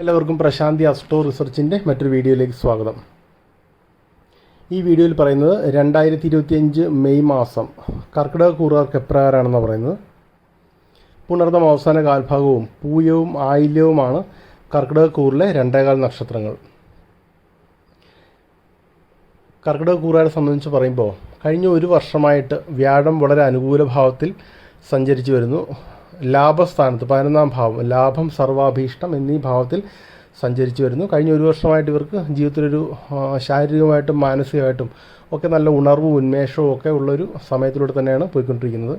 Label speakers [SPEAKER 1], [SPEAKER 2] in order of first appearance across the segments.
[SPEAKER 1] എല്ലാവർക്കും പ്രശാന്തി അസ്ട്രോ റിസർച്ചിന്റെ മറ്റൊരു വീഡിയോയിലേക്ക് സ്വാഗതം. ഈ വീഡിയോയിൽ പറയുന്നത് രണ്ടായിരത്തി ഇരുപത്തിയഞ്ച് മെയ് മാസം കർക്കിടക കൂറുകാർക്ക് എപ്രകാരമാണെന്ന് പറയുന്നത്. പുണർദം അവസാന കാൽഭാഗവും പൂയവും ആയില്യവുമാണ് കർക്കിടക കൂറിലെ രണ്ടേകാൽ നക്ഷത്രങ്ങൾ. കർക്കിടക കൂറുകാരെ സംബന്ധിച്ച് പറയുമ്പോൾ കഴിഞ്ഞ ഒരു വർഷമായിട്ട് വ്യാഴം വളരെ അനുകൂല ഭാവത്തിൽ സഞ്ചരിച്ചു വരുന്നു. ലാഭസ്ഥാനത്ത് പതിനൊന്നാം ഭാവം ലാഭം സർവാഭീഷ്ടം എന്നീ ഭാവത്തിൽ സഞ്ചരിച്ചു വരുന്നു. കഴിഞ്ഞ ഒരു വർഷമായിട്ട് ഇവർക്ക് ജീവിതത്തിലൊരു ശാരീരികമായിട്ടും മാനസികമായിട്ടും ഒക്കെ നല്ല ഉണർവും ഉന്മേഷവും ഒക്കെ ഉള്ളൊരു സമയത്തിലൂടെ തന്നെയാണ് പോയിക്കൊണ്ടിരിക്കുന്നത്.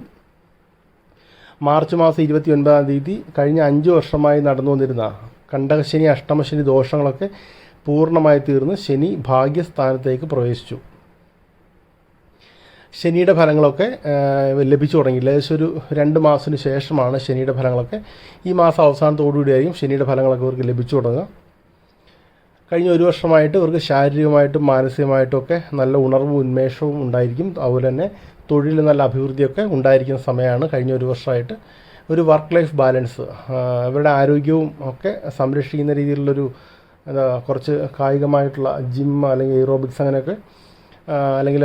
[SPEAKER 1] മാർച്ച് മാസം ഇരുപത്തി ഒൻപതാം തീയതി കഴിഞ്ഞ അഞ്ച് വർഷമായി നടന്നു വന്നിരുന്ന കണ്ടകശനി അഷ്ടമശനി ദോഷങ്ങളൊക്കെ പൂർണമായി തീർന്ന് ശനി ഭാഗ്യസ്ഥാനത്തേക്ക് പ്രവേശിച്ചു. ശനിയുടെ ഫലങ്ങളൊക്കെ ലഭിച്ചു തുടങ്ങിയില്ല ഏകദേശം ഒരു രണ്ട് മാസത്തിന് ശേഷമാണ് ശനിയുടെ ഫലങ്ങളൊക്കെ. ഈ മാസം അവസാനത്തോടുകൂടിയായിരിക്കും ശനിയുടെ ഫലങ്ങളൊക്കെ ഇവർക്ക് ലഭിച്ചു തുടങ്ങുക. കഴിഞ്ഞ ഒരു വർഷമായിട്ട് ഇവർക്ക് ശാരീരികമായിട്ടും മാനസികമായിട്ടും ഒക്കെ നല്ല ഉണർവും ഉന്മേഷവും ഉണ്ടായിരിക്കും. അതുപോലെ തന്നെ തൊഴിൽ നല്ല അഭിവൃദ്ധിയൊക്കെ ഉണ്ടായിരിക്കുന്ന സമയമാണ് കഴിഞ്ഞ ഒരു വർഷമായിട്ട് ഒരു വർക്ക് ലൈഫ് ബാലൻസ് ഇവരുടെ ആരോഗ്യവും ഒക്കെ സംരക്ഷിക്കുന്ന രീതിയിലുള്ളൊരു എന്താ കുറച്ച് കായികമായിട്ടുള്ള ജിം അല്ലെങ്കിൽ എയ്റോബിക്സ് അങ്ങനെയൊക്കെ അല്ലെങ്കിൽ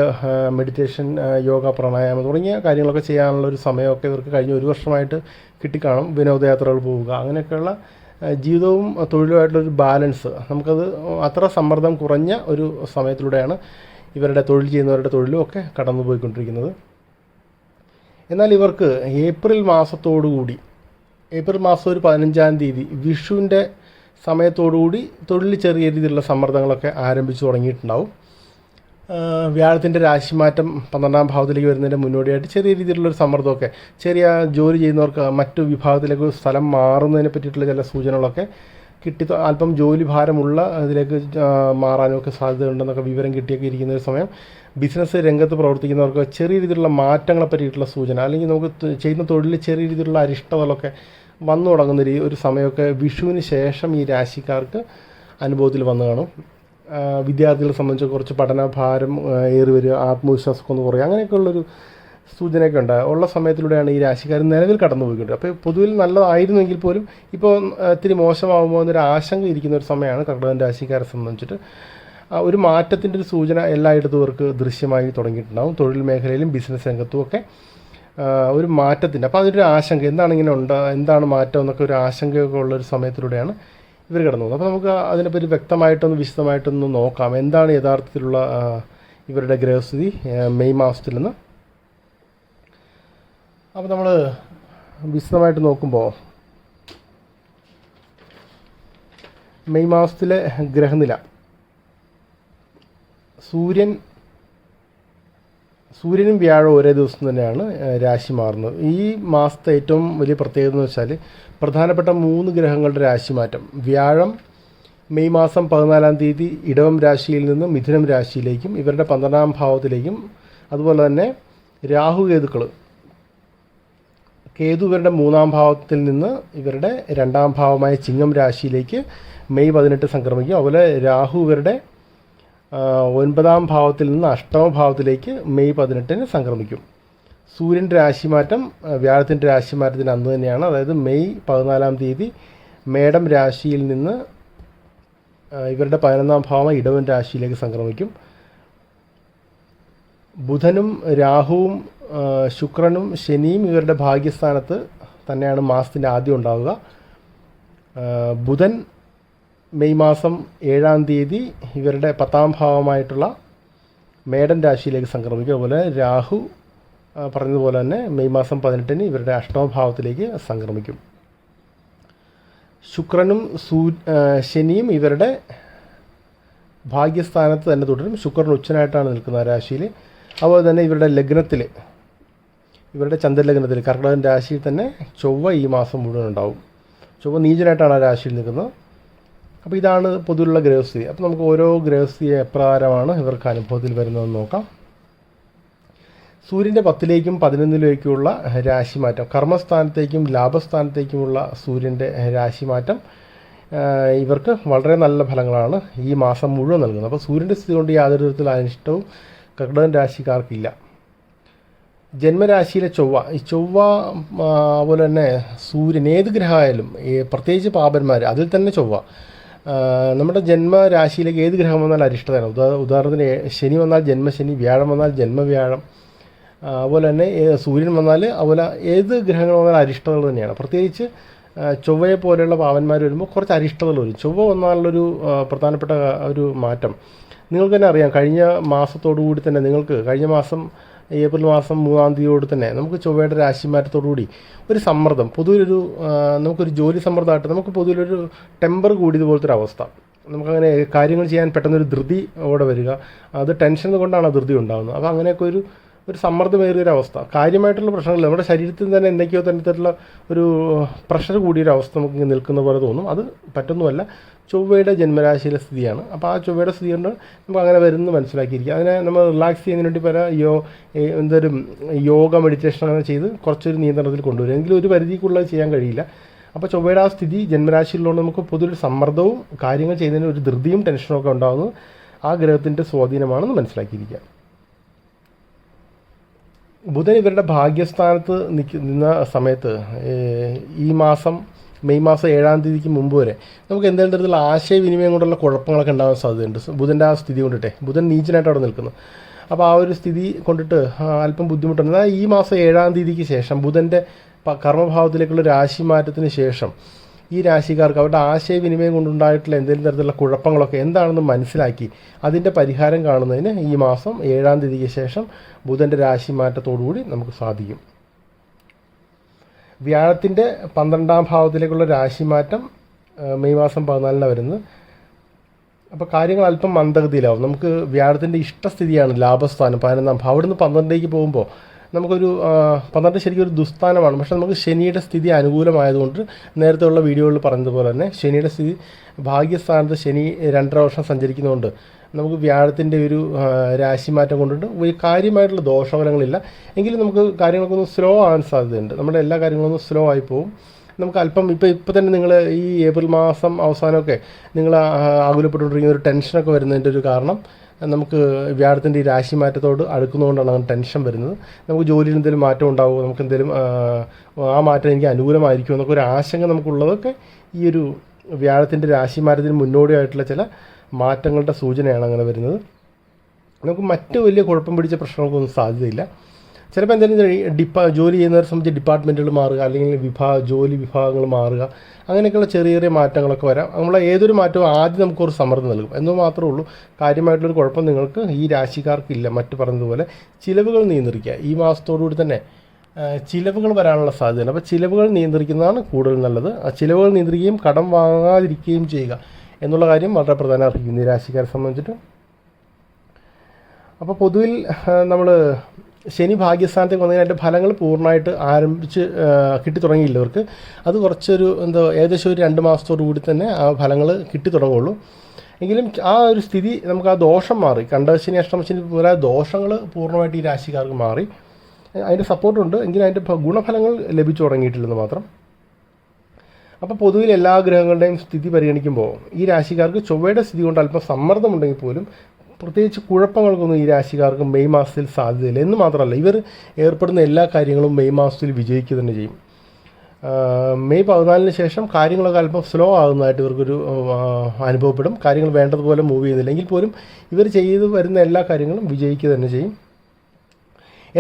[SPEAKER 1] മെഡിറ്റേഷൻ യോഗ പ്രാണായാമം തുടങ്ങിയ കാര്യങ്ങളൊക്കെ ചെയ്യാനുള്ള ഒരു സമയമൊക്കെ ഇവർക്ക് കഴിഞ്ഞ ഒരു വർഷമായിട്ട് കിട്ടിക്കാണും വിനോദയാത്രകൾ പോവുക. അങ്ങനെയൊക്കെയുള്ള ജീവിതവും തൊഴിലുമായിട്ടുള്ളൊരു ബാലൻസ് നമുക്കത് അത്ര സമ്മർദ്ദം കുറഞ്ഞ ഒരു സമയത്തിലൂടെയാണ് ഇവരുടെ തൊഴിൽ ചെയ്യുന്നവരുടെ തൊഴിലും ഒക്കെ കടന്നു പോയിക്കൊണ്ടിരിക്കുന്നത്. എന്നാൽ ഇവർക്ക് ഏപ്രിൽ മാസത്തോടുകൂടി ഏപ്രിൽ മാസം ഒരു പതിനഞ്ചാം തീയതി വിഷുവിന്റെ സമയത്തോടുകൂടി തൊഴിൽ ചെറിയ രീതിയിലുള്ള സമ്മർദ്ദങ്ങളൊക്കെ ആരംഭിച്ചു തുടങ്ങിയിട്ടുണ്ടാവും. വ്യാഴത്തിന്റെ രാശിമാറ്റം പന്ത്രണ്ടാം ഭാവത്തിലേക്ക് വരുന്നതിന്റെ മുന്നോടിയായിട്ട് ചെറിയ രീതിയിലുള്ളൊരു സമ്മർദ്ദമൊക്കെ. ചെറിയ ജോലി ചെയ്യുന്നവർക്ക് മറ്റു വിഭാഗത്തിലേക്ക് സ്ഥലം മാറുന്നതിനെ പറ്റിയിട്ടുള്ള ചില സൂചനകളൊക്കെ കിട്ടി. അല്പം ജോലി ഭാരമുള്ള ഇതിലേക്ക് മാറാനൊക്കെ സാധ്യതയുണ്ടെന്നൊക്കെ വിവരം കിട്ടിയൊക്കെ ഇരിക്കുന്ന ഒരു സമയം. ബിസിനസ് രംഗത്ത് പ്രവർത്തിക്കുന്നവർക്ക് ചെറിയ രീതിയിലുള്ള മാറ്റങ്ങളെ പറ്റിയിട്ടുള്ള സൂചന അല്ലെങ്കിൽ നമുക്ക് ചെയ്യുന്ന തൊഴിലിൽ ചെറിയ രീതിയിലുള്ള അരിഷ്ടതകളൊക്കെ വന്നു തുടങ്ങുന്ന ഒരു സമയമൊക്കെ വിഷുവിന് ശേഷം ഈ രാശിക്കാർക്ക് അനുഭവത്തിൽ വന്നു കാണും. വിദ്യാർത്ഥികളെ സംബന്ധിച്ച് കുറച്ച് പഠനഭാരം ഏറി വരിക ആത്മവിശ്വാസമൊക്കെ ഒന്ന് കുറയുക അങ്ങനെയൊക്കെയുള്ളൊരു സൂചനയൊക്കെ ഉണ്ട്. ഉള്ള സമയത്തിലൂടെയാണ് ഈ രാശിക്കാർ നിലവിൽ കടന്നു പോയിക്കൊണ്ടിരുന്നത് അപ്പോൾ പൊതുവിൽ നല്ലതായിരുന്നെങ്കിൽ പോലും ഇപ്പോൾ ഇത്തിരി മോശമാകുമോ എന്നൊരു ആശങ്ക ഇരിക്കുന്ന ഒരു സമയമാണ് കർക്കിടകൻ രാശിക്കാരെ സംബന്ധിച്ചിട്ട്. ഒരു മാറ്റത്തിന്റെ ഒരു സൂചന എല്ലായിടത്തും ഇവർക്ക് ദൃശ്യമായി തുടങ്ങിയിട്ടുണ്ടാകും തൊഴിൽ മേഖലയിലും ബിസിനസ് രംഗത്തും ഒക്കെ ഒരു മാറ്റത്തിന്റെ. അപ്പോൾ ഒരു ആശങ്ക. എന്താണ് ഇങ്ങനെ ഉണ്ട് എന്താണ് മാറ്റം എന്നൊക്കെ ഒരു ആശങ്കയൊക്കെ ഉള്ളൊരു സമയത്തിലൂടെയാണ് ഇവർ കിടന്നു. അപ്പോൾ നമുക്ക് അതിനെപ്പറ്റി വ്യക്തമായിട്ടൊന്ന് വിശദമായിട്ടൊന്ന് നോക്കാം. എന്താണ് യഥാർത്ഥത്തിലുള്ള ഇവരുടെ ഗ്രഹസ്ഥിതി മെയ് മാസത്തിൽ നിന്ന്? അപ്പോൾ നമ്മൾ വിശദമായിട്ട് നോക്കുമ്പോൾ മെയ് മാസത്തിലെ ഗ്രഹനില. സൂര്യൻ സൂര്യനും വ്യാഴവും ഒരേ ദിവസം തന്നെയാണ് രാശി മാറുന്നത്. ഈ മാസത്തെ ഏറ്റവും വലിയ പ്രത്യേകത എന്ന് വെച്ചാൽ പ്രധാനപ്പെട്ട മൂന്ന് ഗ്രഹങ്ങളുടെ രാശി മാറ്റം. വ്യാഴം മെയ് മാസം പതിനാലാം തീയതി ഇടവം രാശിയിൽ നിന്ന് മിഥുനം രാശിയിലേക്കും ഇവരുടെ പന്ത്രണ്ടാം ഭാവത്തിലേക്കും അതുപോലെ തന്നെ രാഹു കേതുക്കൾ കേതു ഇവരുടെ മൂന്നാം ഭാവത്തിൽ നിന്ന് ഇവരുടെ രണ്ടാം ഭാവമായ ചിങ്ങം രാശിയിലേക്ക് മെയ് പതിനെട്ട് സംക്രമിക്കും. അതുപോലെ രാഹു ഇവരുടെ ഒൻപതാം ഭാവത്തിൽ നിന്ന് അഷ്ടമ ഭാവത്തിലേക്ക് മെയ് പതിനെട്ടിന് സംക്രമിക്കും. സൂര്യന്റെ രാശിമാറ്റം വ്യാഴത്തിന്റെ രാശിമാറ്റത്തിന് അന്ന് തന്നെയാണ്. അതായത് മെയ് പതിനാലാം തീയതി മേടം രാശിയിൽ നിന്ന് ഇവരുടെ പതിനൊന്നാം ഭാവം ഇടവൻ രാശിയിലേക്ക് സംക്രമിക്കും. ബുധനും രാഹുവും ശുക്രനും ശനിയും ഇവരുടെ ഭാഗ്യസ്ഥാനത്ത് തന്നെയാണ് മാസത്തിന്റെ ആദ്യം ഉണ്ടാവുക. ബുധൻ മെയ് മാസം ഏഴാം തീയതി ഇവരുടെ പത്താം ഭാവമായിട്ടുള്ള മേടൻ രാശിയിലേക്ക് സംക്രമിക്കും അതുപോലെ രാഹു പറഞ്ഞതുപോലെ തന്നെ മെയ് മാസം പതിനെട്ടിന് ഇവരുടെ അഷ്ടമഭാവത്തിലേക്ക് സംക്രമിക്കും. ശുക്രനും സൂ ശനിയും ഇവരുടെ ഭാഗ്യസ്ഥാനത്ത് തന്നെ തുടരും. ശുക്രൻ ഉച്ചനായിട്ടാണ് നിൽക്കുന്ന രാശിയിൽ. അതുപോലെ തന്നെ ഇവരുടെ ലഗ്നത്തിൽ ഇവരുടെ ചന്ദ്രലഗ്നത്തിൽ കർക്കിടകൻ രാശിയിൽ തന്നെ ചൊവ്വ ഈ മാസം മുഴുവൻ ഉണ്ടാവും. ചൊവ്വ നീചനായിട്ടാണ് ആ രാശിയിൽ നിൽക്കുന്നത്. അപ്പോൾ ഇതാണ് പൊതുവിലുള്ള ഗ്രഹസ്ഥിതി. അപ്പോൾ നമുക്ക് ഓരോ ഗ്രഹസ്ഥിതി എപ്രകാരമാണ് ഇവർക്ക് അനുഭവത്തിൽ വരുന്നതെന്ന് നോക്കാം. സൂര്യന്റെ പത്തിലേക്കും പതിനൊന്നിലേക്കുമുള്ള രാശിമാറ്റം കർമ്മസ്ഥാനത്തേക്കും ലാഭസ്ഥാനത്തേക്കുമുള്ള സൂര്യന്റെ രാശിമാറ്റം ഇവർക്ക് വളരെ നല്ല ഫലങ്ങളാണ് ഈ മാസം മുഴുവൻ നൽകുന്നത്. അപ്പോൾ സൂര്യന്റെ സ്ഥിതി കൊണ്ട് യാതൊരു തരത്തിലുള്ള അനിഷ്ടവും കർക്കിടകൻ രാശിക്കാർക്കില്ല. ജന്മരാശിയിലെ ചൊവ്വ. ഈ ചൊവ്വ അതുപോലെ തന്നെ സൂര്യൻ ഏത് ഗ്രഹമായാലും പ്രത്യേകിച്ച് പാപന്മാർ അതിൽ തന്നെ ചൊവ്വ. നമ്മുടെ ജന്മരാശിയിലേക്ക് ഏത് ഗ്രഹം വന്നാൽ അരിഷ്ടതയാണ്. ഉദാ ഉദാഹരണത്തിന് ശനി വന്നാൽ ജന്മശനി വ്യാഴം വന്നാൽ ജന്മവ്യാഴം അതുപോലെ തന്നെ സൂര്യൻ വന്നാൽ അതുപോലെ ഏത് ഗ്രഹങ്ങൾ വന്നാൽ അരിഷ്ടതകൾ തന്നെയാണ്. പ്രത്യേകിച്ച് ചൊവ്വയെ പോലെയുള്ള പാവന്മാർ വരുമ്പോൾ കുറച്ച് അരിഷ്ടതകൾ വരും. ചൊവ്വ വന്നാലുള്ളൊരു പ്രധാനപ്പെട്ട ഒരു മാറ്റം. നിങ്ങൾക്ക് തന്നെ അറിയാം കഴിഞ്ഞ മാസത്തോടു കൂടി തന്നെ നിങ്ങൾക്ക് കഴിഞ്ഞ മാസം ഏപ്രിൽ മാസം മൂന്നാം തീയതിയോട് തന്നെ നമുക്ക് ചൊവ്വയുടെ രാശിമാറ്റത്തോടുകൂടി ഒരു സമ്മർദ്ദം പൊതുവിലൊരു നമുക്കൊരു ജോലി സമ്മർദ്ദമായിട്ട് നമുക്ക് പൊതുവിലൊരു ടെമ്പർ കൂടിയതുപോലത്തെ ഒരു അവസ്ഥ. നമുക്കങ്ങനെ കാര്യങ്ങൾ ചെയ്യാൻ പെട്ടെന്നൊരു ധൃതി അവിടെ വരിക അത് ടെൻഷൻ കൊണ്ടാണ് ധൃതി ഉണ്ടാകുന്നത് അപ്പോൾ അങ്ങനെയൊക്കെ ഒരു ഒരു സമ്മർദ്ദമേറിയ അവസ്ഥ. കാര്യമായിട്ടുള്ള പ്രശ്നങ്ങൾ നമ്മുടെ ശരീരത്തിൽ തന്നെ എന്തൊക്കെയോ തരത്തിലുള്ള ഒരു പ്രഷർ കൂടിയൊരു അവസ്ഥ നമുക്ക് നിൽക്കുന്ന പോലെ തോന്നും. അത് പറ്റൊന്നുമല്ല. ചൊവ്വയുടെ ജന്മരാശിയിലെ സ്ഥിതിയാണ്. അപ്പോൾ ആ ചൊവ്വയുടെ സ്ഥിതി കൊണ്ട് നമുക്ക് അങ്ങനെ വരുന്നു മനസ്സിലാക്കിയിരിക്കുക. അതിനെ നമ്മൾ റിലാക്സ് ചെയ്യുന്നതിന് വേണ്ടി പല യോ എന്തൊരു യോഗ മെഡിറ്റേഷൻ അങ്ങനെ ചെയ്ത് കുറച്ചൊരു നിയന്ത്രണത്തിൽ കൊണ്ടുവരും എങ്കിലും ഒരു പരിധിക്കുള്ളത് ചെയ്യാൻ കഴിയില്ല. അപ്പോൾ ചൊവ്വയുടെ ആ സ്ഥിതി ജന്മരാശിയിലുള്ളതുകൊണ്ട് നമുക്ക് പൊതുവൊരു സമ്മർദ്ദവും കാര്യങ്ങൾ ചെയ്യുന്നതിന് ഒരു ധൃതിയും ടെൻഷനും ഒക്കെ ഉണ്ടാകുന്നത് ആ ഗ്രഹത്തിന്റെ സ്വാധീനമാണെന്ന് മനസ്സിലാക്കിയിരിക്കുക. ബുധൻ ഇവരുടെ ഭാഗ്യസ്ഥാനത്ത് നിൽക്കുന്ന സമയത്ത് ഈ മാസം മെയ് മാസം ഏഴാം തീയതിക്ക് മുമ്പ് വരെ. നമുക്ക് എന്തെങ്കിലും തരത്തിലുള്ള ആശയവിനിമയം കൊണ്ടുള്ള കുഴപ്പങ്ങളൊക്കെ ഉണ്ടാകാൻ സാധ്യതയുണ്ട്. ബുധന്റെ ആ സ്ഥിതി കൊണ്ടിട്ടെ. ബുധൻ നീച്ചനായിട്ട് അവിടെ നിൽക്കുന്നു. അപ്പോൾ ആ ഒരു സ്ഥിതി കൊണ്ടിട്ട് അല്പം ബുദ്ധിമുട്ടുണ്ട്. എന്നാൽ ഈ മാസം ഏഴാം തീയതിക്ക് ശേഷം ബുധന്റെ കർമ്മഭാവത്തിലേക്കുള്ള രാശി മാറ്റത്തിന് ശേഷം ഈ രാശിക്കാർക്ക് അവരുടെ ആശയവിനിമയം കൊണ്ടുണ്ടായിട്ടുള്ള എന്തെങ്കിലും തരത്തിലുള്ള കുഴപ്പങ്ങളൊക്കെ എന്താണെന്ന് മനസ്സിലാക്കി അതിന്റെ പരിഹാരം കാണുന്നതിന് ഈ മാസം ഏഴാം തീയതിക്ക് ശേഷം ബുധന്റെ രാശി മാറ്റത്തോടുകൂടി നമുക്ക് സാധിക്കും. വ്യാഴത്തിന്റെ പന്ത്രണ്ടാം ഭാവത്തിലേക്കുള്ള രാശിമാറ്റം മാറ്റം മെയ് മാസം പതിനാലിനാണ് വരുന്നത്. അപ്പോൾ കാര്യങ്ങൾ അല്പം മന്ദഗതിയിലാവും. നമുക്ക് വ്യാഴത്തിന്റെ ഇഷ്ടസ്ഥിതിയാണ് ലാഭസ്ഥാനം. പതിനൊന്നാം ഭാവം. അവിടുന്ന് പന്ത്രണ്ടിലേക്ക് പോകുമ്പോൾ നമുക്കൊരു പന്ത്രണ്ട് ശരിക്കും ഒരു ദുസ്ഥാനമാണ്. പക്ഷേ നമുക്ക് ശനിയുടെ സ്ഥിതി അനുകൂലമായതുകൊണ്ട് നേരത്തെ ഉള്ള വീഡിയോകളിൽ പറഞ്ഞതുപോലെ തന്നെ ശനിയുടെ സ്ഥിതി ഭാഗ്യസ്ഥാനത്ത് ശനി രണ്ടര വർഷം സഞ്ചരിക്കുന്നതുകൊണ്ട് നമുക്ക് വ്യാഴത്തിന്റെ ഒരു രാശി രാശിമാറ്റം കൊണ്ടിട്ട് ഒരു കാര്യമായിട്ടുള്ള ദോഷഫലങ്ങളില്ല. എങ്കിലും നമുക്ക് കാര്യങ്ങളൊക്കെ ഒന്ന് സ്ലോ ആവാൻ സാധ്യതയുണ്ട്. നമ്മുടെ എല്ലാ കാര്യങ്ങളൊന്നും സ്ലോ ആയി പോകും നമുക്ക് അല്പം ഇപ്പോൾ ഇപ്പോൾ തന്നെ നിങ്ങൾ ഈ ഏപ്രിൽ മാസം അവസാനമൊക്കെ നിങ്ങൾ ആകുലപ്പെട്ടുകൊണ്ടിരിക്കുന്ന ഒരു ടെൻഷനൊക്കെ വരുന്നതിന്റെ ഒരു കാരണം നമുക്ക് വ്യാഴത്തിന്റെ ഈ രാശി മാറ്റത്തോട് അടുക്കുന്നതുകൊണ്ടാണ് അങ്ങനെ ടെൻഷൻ വരുന്നത്. നമുക്ക് ജോലിയിൽ എന്തെങ്കിലും മാറ്റം ഉണ്ടാവുമോ? നമുക്ക് എന്തെങ്കിലും ആ, മാറ്റം എനിക്ക് അനുകൂലമായിരിക്കും എന്നൊക്കെ ഒരു ആശങ്ക നമുക്കുള്ളതൊക്കെ ഈ ഒരു വ്യാഴത്തിന്റെ രാശി മാറ്റത്തിന് മുന്നോടിയായിട്ടുള്ള ചില മാറ്റങ്ങളുടെ സൂചനയാണ് അങ്ങനെ വരുന്നത്. നമുക്ക് മറ്റു വലിയ കുഴപ്പം പിടിച്ച പ്രശ്നങ്ങൾക്കൊന്നും സാധ്യതയില്ല. ചിലപ്പോൾ എന്തെങ്കിലും ഡിപ്പാ ജോലി ചെയ്യുന്നവരെ സംബന്ധിച്ച് ഡിപ്പാർട്ട്മെന്റുകൾ മാറുക അല്ലെങ്കിൽ വിഭാ ജോലി വിഭാഗങ്ങൾ മാറുക അങ്ങനെയൊക്കെയുള്ള ചെറിയ ചെറിയ മാറ്റങ്ങളൊക്കെ വരാം. നമ്മളെ ഏതൊരു മാറ്റവും ആദ്യം നമുക്കൊരു സമ്മർദ്ദം നൽകും. എന്ന് മാത്രമേ ഉള്ളൂ. കാര്യമായിട്ടുള്ളൊരു കുഴപ്പം നിങ്ങൾക്ക് ഈ രാശിക്കാർക്കില്ല. മറ്റു പറഞ്ഞതുപോലെ ചിലവുകൾ നിയന്ത്രിക്കുക. ഈ മാസത്തോടുകൂടി തന്നെ ചിലവുകൾ വരാനുള്ള സാധ്യതയുണ്ട്. അപ്പോൾ ചിലവുകൾ നിയന്ത്രിക്കുന്നതാണ് കൂടുതൽ നല്ലത്. ആ ചിലവുകൾ നിയന്ത്രിക്കുകയും കടം വാങ്ങാതിരിക്കുകയും ചെയ്യുക. എന്നുള്ള കാര്യം വളരെ പ്രധാനം അർഹിക്കുന്നു. ഈ രാശിക്കാരെ സംബന്ധിച്ചിട്ട്. അപ്പോൾ പൊതുവിൽ നമ്മൾ ശനി ഭാഗ്യസ്ഥാനത്തേക്ക് വന്നതിന് അതിന്റെ ഫലങ്ങൾ പൂർണമായിട്ട് ആരംഭിച്ച് കിട്ടിത്തുടങ്ങിയില്ല കിട്ടി തുടങ്ങിയില്ല ഇവർക്ക്. അത് കുറച്ചൊരു എന്തോ ഏകദേശം ഒരു രണ്ട് മാസത്തോടു കൂടി തന്നെ ആ ഫലങ്ങൾ കിട്ടി എങ്കിലും ആ ഒരു സ്ഥിതി നമുക്ക് ആ ദോഷം മാറി. കണ്ടശനി അഷ്ടമശനി പോലെ ദോഷങ്ങൾ പൂർണമായിട്ട് ഈ രാശിക്കാർക്ക് മാറി. അതിന്റെ സപ്പോർട്ടുണ്ട് എങ്കിലും അതിന്റെ ഗുണഫലങ്ങൾ ലഭിച്ചു തുടങ്ങിയിട്ടില്ലെന്ന് മാത്രം. അപ്പോൾ പൊതുവിൽ എല്ലാ ഗ്രഹങ്ങളുടെയും സ്ഥിതി പരിഗണിക്കുമ്പോൾ ഈ രാശിക്കാർക്ക് ചൊവ്വയുടെ സ്ഥിതി കൊണ്ട് അല്പം സമ്മർദ്ദമുണ്ടെങ്കിൽ പോലും പ്രത്യേകിച്ച് കുഴപ്പങ്ങൾക്കൊന്നും ഈ രാശിക്കാർക്ക് മെയ് മാസത്തിൽ സാധ്യതയില്ല എന്ന് മാത്രമല്ല ഇവർ ഏർപ്പെടുന്ന എല്ലാ കാര്യങ്ങളും മെയ് മാസത്തിൽ വിജയിക്കുക തന്നെ ചെയ്യും. മെയ് പതിനാലിന് ശേഷം കാര്യങ്ങളൊക്കെ അല്പം സ്ലോ ആകുന്നതായിട്ട് ഇവർക്കൊരു അനുഭവപ്പെടും. കാര്യങ്ങൾ വേണ്ടതുപോലെ മൂവ് ചെയ്യുന്നില്ല എങ്കിൽ പോലും ഇവർ ചെയ്തു വരുന്ന എല്ലാ കാര്യങ്ങളും വിജയിക്കുക തന്നെ ചെയ്യും.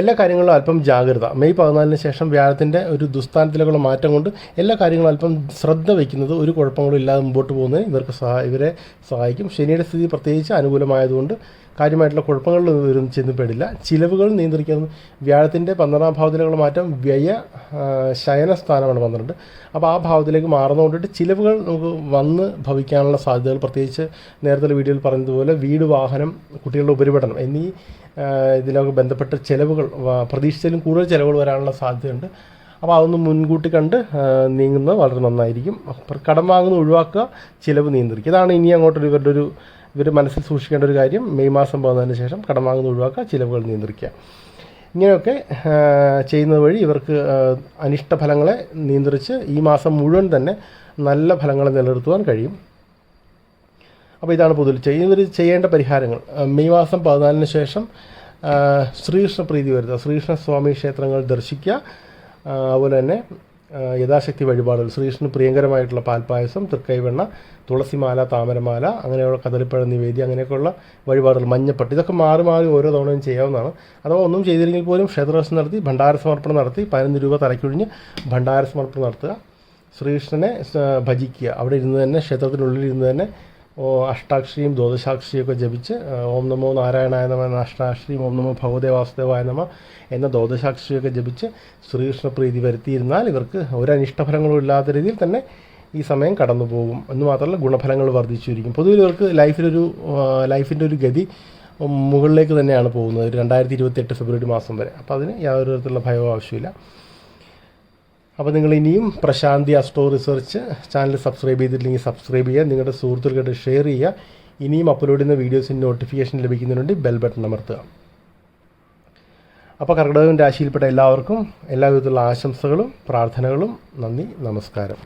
[SPEAKER 1] എല്ലാ കാര്യങ്ങളും അല്പം ജാഗ്രത. മെയ് പതിനാലിന് ശേഷം വ്യാഴത്തിന്റെ ഒരു ദുസ്ഥാനത്തിലേക്കുള്ള മാറ്റം കൊണ്ട് എല്ലാ കാര്യങ്ങളും അല്പം ശ്രദ്ധ വയ്ക്കുന്നത് ഒരു കുഴപ്പങ്ങളും ഇല്ലാതെ മുമ്പോട്ട് പോകുന്നതിന് ഇവർക്ക് സഹായ ഇവരെ സഹായിക്കും. ശനിയുടെ സ്ഥിതി പ്രത്യേകിച്ച് അനുകൂലമായതുകൊണ്ട് കാര്യമായിട്ടുള്ള കുഴപ്പങ്ങളിൽ ഇവരും ചെന്നപ്പെടില്ല ചിലവുകൾ നിയന്ത്രിക്കുന്നത് വ്യാഴത്തിന്റെ പന്ത്രണ്ടാം ഭാവത്തിലേക്കുള്ള മാറ്റം വ്യയ ശയന സ്ഥാനമാണ് പന്ത്രണ്ട്. അപ്പോൾ ആ ഭാവത്തിലേക്ക് മാറുന്നതുകൊണ്ടിട്ട് ചിലവുകൾ നമുക്ക് വന്ന് ഭവിക്കാനുള്ള സാധ്യതകൾ പ്രത്യേകിച്ച് നേരത്തെ വീഡിയോയിൽ പറഞ്ഞതുപോലെ വീട് വാഹനം കുട്ടികളുടെ ഉപരിപഠനം എന്നീ ഇതിലൊക്കെ ബന്ധപ്പെട്ട ചിലവുകൾ പ്രതീക്ഷിച്ചാലും കൂടുതൽ ചിലവുകൾ വരാനുള്ള സാധ്യതയുണ്ട്. അപ്പോൾ അതൊന്ന് മുൻകൂട്ടി കണ്ട് നീങ്ങുന്നത് വളരെ നന്നായിരിക്കും. കടം വാങ്ങുന്നത് ഒഴിവാക്കുക ചിലവ് നിയന്ത്രിക്കുക. ഇതാണ് ഇനി അങ്ങോട്ടൊരു ഇവരുടെ ഒരു ഇവർ മനസ്സിൽ സൂക്ഷിക്കേണ്ട ഒരു കാര്യം മെയ് മാസം പോകുന്നതിന് ശേഷം കടം വാങ്ങുന്നത് ഒഴിവാക്കുക ചിലവുകൾ നിയന്ത്രിക്കുക. ഇങ്ങനെയൊക്കെ ചെയ്യുന്നത് വഴി ഇവർക്ക് അനിഷ്ട ഫലങ്ങളെ നിയന്ത്രിച്ച് ഈ മാസം മുഴുവൻ തന്നെ നല്ല ഫലങ്ങളെ നിലനിർത്തുവാൻ കഴിയും. അപ്പോൾ ഇതാണ് പൊതുവിൽ ചെയ്യുന്ന ഇവർ ചെയ്യേണ്ട പരിഹാരങ്ങൾ. മെയ് മാസം പതിനാലിന് ശേഷം ശ്രീകൃഷ്ണ പ്രീതി വരുത്തുക. ശ്രീകൃഷ്ണ സ്വാമി ക്ഷേത്രങ്ങൾ ദർശിക്കുക. അതുപോലെ തന്നെ യഥാശക്തി വഴിപാടുകൾ. ശ്രീകൃഷ്ണന് പ്രിയങ്കരമായിട്ടുള്ള പാൽപ്പായസം തൃക്കൈവെണ്ണ തുളസിമാല താമരമാല അങ്ങനെയുള്ള കദളിപ്പഴ നിവേദ്യം അങ്ങനെയൊക്കെയുള്ള വഴിപാടുകൾ മഞ്ഞപ്പട്ട് ഇതൊക്കെ മാറി മാറി ഓരോ തവണയും ചെയ്യാവുന്നതാണ്. അഥവാ ഒന്നും ചെയ്തില്ലെങ്കിൽ പോലും ക്ഷേത്രദർശനം നടത്തി ഭണ്ഡാര സമർപ്പണം നടത്തി പതിനൊന്ന് രൂപ തലയ്ക്കൊഴിഞ്ഞ് ഭണ്ഡാര സമർപ്പണം നടത്തുക. ശ്രീകൃഷ്ണനെ ഭജിക്കുക. അവിടെ ഇരുന്ന് തന്നെ ക്ഷേത്രത്തിനുള്ളിൽ ഇരുന്ന് തന്നെ അഷ്ടാക്ഷരിയും ദ്വാദശാക്ഷരിയൊക്കെ ജപിച്ച് ഓം നമോ നാരായണായ നമ അഷ്ടാക്ഷരിയും ഓം നമോ ഭഗവതേ വാസുദേവായ നമ എന്ന ദ്വാദശാക്ഷരിയൊക്കെ ജപിച്ച് ശ്രീകൃഷ്ണ പ്രീതി വരുത്തിയിരുന്നാൽ ഇവർക്ക് ഒരു അനിഷ്ടഫലങ്ങളും ഇല്ലാത്ത രീതിയിൽ തന്നെ ഈ സമയം കടന്നു പോകും എന്ന് മാത്രമല്ല ഗുണഫലങ്ങൾ വർദ്ധിച്ചിരിക്കും. പൊതുവെ ഇവർക്ക് ലൈഫിലൊരു ലൈഫിന്റെ ഒരു ഗതി മുകളിലേക്ക് തന്നെയാണ് പോകുന്നത്. രണ്ടായിരത്തി ഫെബ്രുവരി മാസം വരെ. അപ്പോൾ അതിന് യാതൊരു തരത്തിലുള്ള ഭയവും ആവശ്യമില്ല. അപ്പോൾ നിങ്ങൾ ഇനിയും Prashanti astro research channel subscribe ചെയ്തിട്ടില്ലെങ്കിൽ സബ്സ്ക്രൈബ് ചെയ്യുക. നിങ്ങളുടെ സുഹൃത്തുക്കളുടെ ഷെയർ ചെയ്യുക. ഇനിയും അപ്ലോഡ് ചെയ്യുന്ന വീഡിയോസിന് നോട്ടിഫിക്കേഷൻ ലഭിക്കുന്നതിനുണ്ട് ബെൽ ബട്ടൺ അമർത്തുക. അപ്പോൾ കർക്കിടകം രാശിയിൽപ്പെട്ട എല്ലാവർക്കും എല്ലാവിധത്തിലുള്ള ആശംസകളും പ്രാർത്ഥനകളും. നന്ദി നമസ്കാരം.